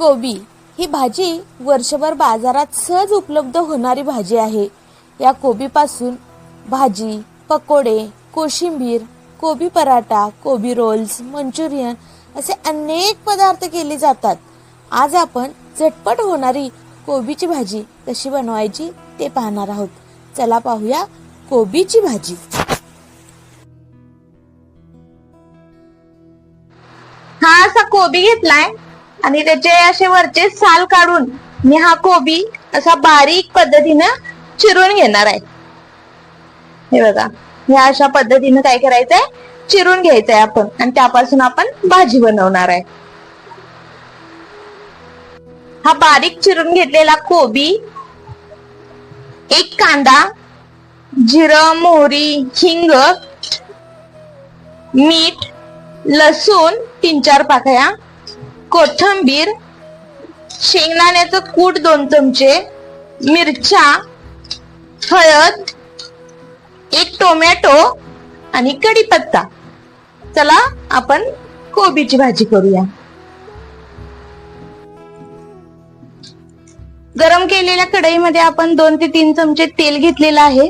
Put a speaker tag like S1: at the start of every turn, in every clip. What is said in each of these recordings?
S1: कोबी ही भाजी वर्षभर बाजारात सहज उपलब्ध होणारी भाजी आहे. या कोबीपासून भाजी पकोडे कोशिंबीर कोबी पराठा कोबी रोल्स मंचुरियन असे अनेक पदार्थ केले जातात. आज आपण झटपट होणारी कोबीची भाजी कशी बनवायची ते पाहणार आहोत. चला पाहूया कोबीची भाजी.
S2: हा असा कोबी घेतलाय. आणि त्याचे असे वरचे साल काढून मी हा कोबी असा बारीक पद्धतीनं चिरून घेणार आहे. हे बघा ह्या अशा पद्धतीनं काय करायचंय? चिरून घ्यायचंय आपण आणि त्यापासून आपण भाजी बनवणार आहे. हा बारीक चिरून घेतलेला कोबी एक कांदा जिरं मोहरी हिंग मीठ लसूण तीन चार पाकळ्या कोथंबीर शेंगदाण्याचं कूट दोन चमचे मिरच्या हळद एक टोमॅटो आणि कढीपत्ता. चला आपण कोबीची भाजी करूया. गरम केलेल्या कढईमध्ये आपण दोन ते तीन चमचे तेल घेतलेलं आहे.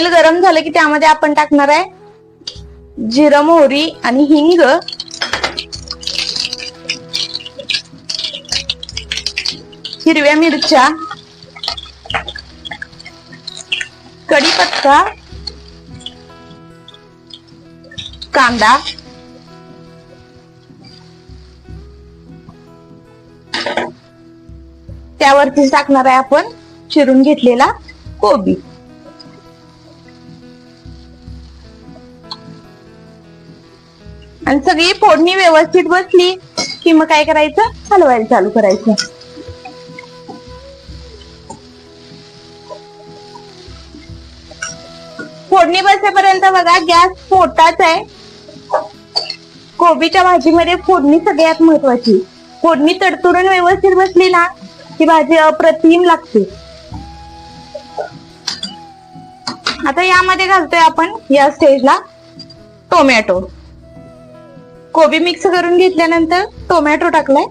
S2: तेल गरम झालं की त्यामध्ये आपण टाकणार आहे जिरं मोहरी आणि हिंग. हिरव्या मिरच्या. कढीपत्ता. कांदा. त्यावरती टाकणार आहे आपण चिरून घेतलेला कोबी. आणि सगळी फोडणी व्यवस्थित बसली की मग काय करायचं? हलवायला चालू करायचं. फोडणी बसेपर्यंत बघा गॅस पोटाच आहे. कोबीच्या भाजीमध्ये फोडणी सगळ्यात महत्वाची. फोडणी तडतडून व्यवस्थित बसली ना ती भाजी अप्रतिम लागते. आता यामध्ये घालतोय आपण या स्टेजला टोमॅटो. कोबी मिक्स करून घेतल्यानंतर टोमॅटो टाकलाय.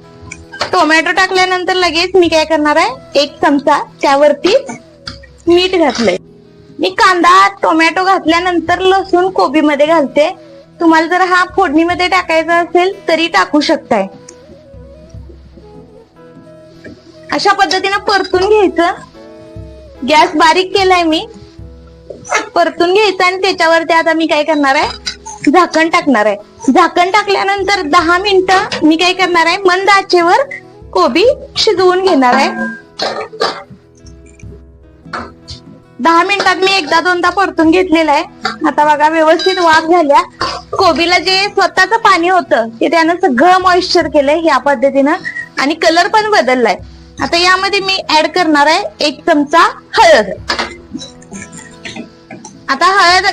S2: टोमॅटो टाकल्यानंतर लगेच मी काय करणार आहे? एक चमचा त्यावरती मीठ घातलंय. मी कांदा टोमॅटो घातल्यानंतर लसूण कोबी मध्ये घालते. तुम्हाला जर हा फोडणीमध्ये टाकायचा असेल तरी टाकू शकताय. अशा पद्धतीनं परतून घ्यायचं. गॅस बारीक केलाय मी. परतून घ्यायचं आणि त्याच्यावरती आता मी काय करणार आहे? झाकण टाकणार आहे. झाकण टाकल्यानंतर दहा मिनिटं मी काय करणार आहे? मंद आचेवर कोबी शिजवून घेणार आहे. दहा मिनिटात मी एकदा दोनदा परतून घेतलेला आहे. आता बघा व्यवस्थित वाफ झाल्या. कोबीला जे स्वतःच पाणी होतं ते त्यानं सगळं मॉइश्चर केलंय ह्या पद्धतीनं आणि कलर पण बदललाय. आता यामध्ये मी ऍड करणार आहे एक चमचा हळद. आता हळद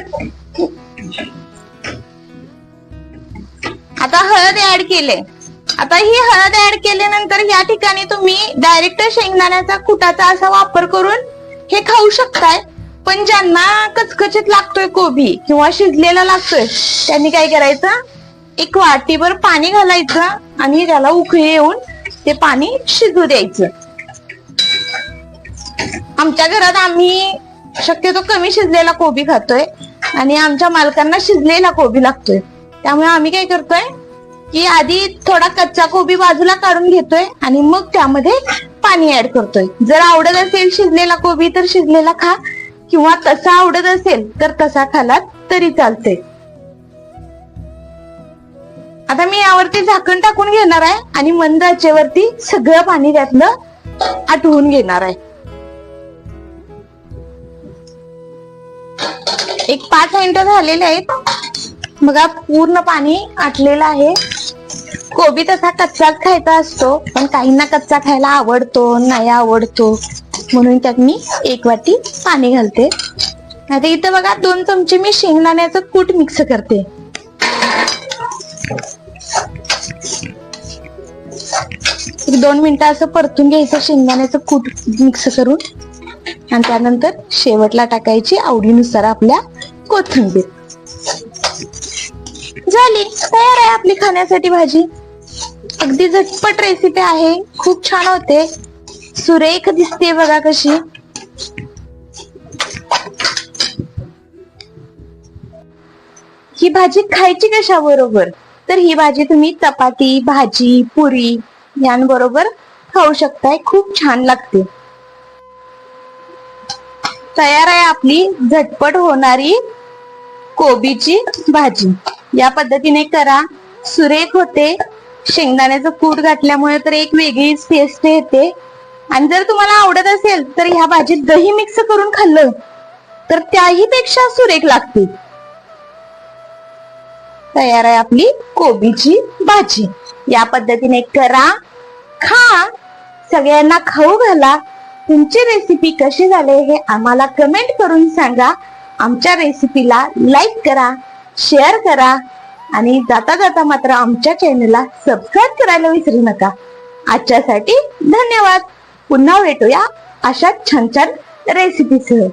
S2: ऍड केले. आता ही हळद ऍड केल्यानंतर या ठिकाणी तुम्ही डायरेक्ट शेंगदाण्याचा कुटाचा असा वापर करून हे खाऊ शकताय. पण ज्यांना कचकचीत लागतोय कोबी किंवा शिजलेला लागतोय त्यांनी काय करायचं? एक वाटीभर पाणी घालायचं आणि त्याला उकळी येऊन ते पाणी शिजू द्यायचं. आमच्या घरात आम्ही शक्यतो कमी शिजलेला कोबी खातोय आणि आमच्या मालकांना शिजलेला कोबी लागतोय. त्यामुळे आम्ही काय करतोय? की आधी थोडा कच्चा कोबी बाजूला काढून घेतोय आणि मग त्यामध्ये पाणी ऍड करतोय. जर आवडत असेल शिजलेला कोबी तर शिजलेला खा. किंवा तसा आवडत असेल तर तसा खालात तरी चालते आता मी यावरती झाकण टाकून घेणार आहे आणि मंद आचेवरती सगळं पाणी त्यातलं आटवून घेणार आहे. एक पाच मिनिटं झालेले आहेत. बघा पूर्ण पाणी आटलेलं आहे. कोबी तसा कच्चाच खायचा असतो पण काहींना कच्चा खायला आवडतो नाही आवडतो. म्हणून त्यात मी एक वाटी पाणी घालते. आता इथं बघा दोन चमचे मी शेंगदाण्याचं कूट मिक्स करते. एक दोन मिनिटं असं परतून घ्यायचं शेंगदाण्याचं कूट मिक्स करून. आणि त्यानंतर शेवटला टाकायची आवडीनुसार आपल्या कोथिंबीर. झाली. तयार आहे आपली खाण्यासाठी भाजी. अगदी झटपट रेसिपी आहे. खूप छान होते. सुरेख दिसते बघा कशी. ही भाजी खायची कशा बरोबर तर ही भाजी तुम्ही चपाती भाजी पुरी यांबरोबर खाऊ शकताय. खूप छान लागते. तयार आहे आपली झटपट होणारी कोबीची भाजी. या पद्धतीने करा. सुरेख होते. शेंगदाण्याचं कूट घातल्यामुळे तर एक वेगळीच टेस्ट येते. आणि जर तुम्हाला आवडत असेल तर ह्या भाजीत दही मिक्स करून खाल्लं तर त्याही पेक्षा सुरेख लागते. तयार आहे आपली कोबीची भाजी. या पद्धतीने करा. खा. सगळ्यांना खाऊ घाला. तुमची रेसिपी कशी झाली हे आम्हाला कमेंट करून सांगा. आमच्या रेसिपीला लाईक करा. शेअर करा आणि जाता जाता मात्र आमच्या चॅनलला सबस्क्राईब करायला विसरू नका. आजच्यासाठी धन्यवाद. पुन्हा भेटूया अशा छान छान रेसिपीसह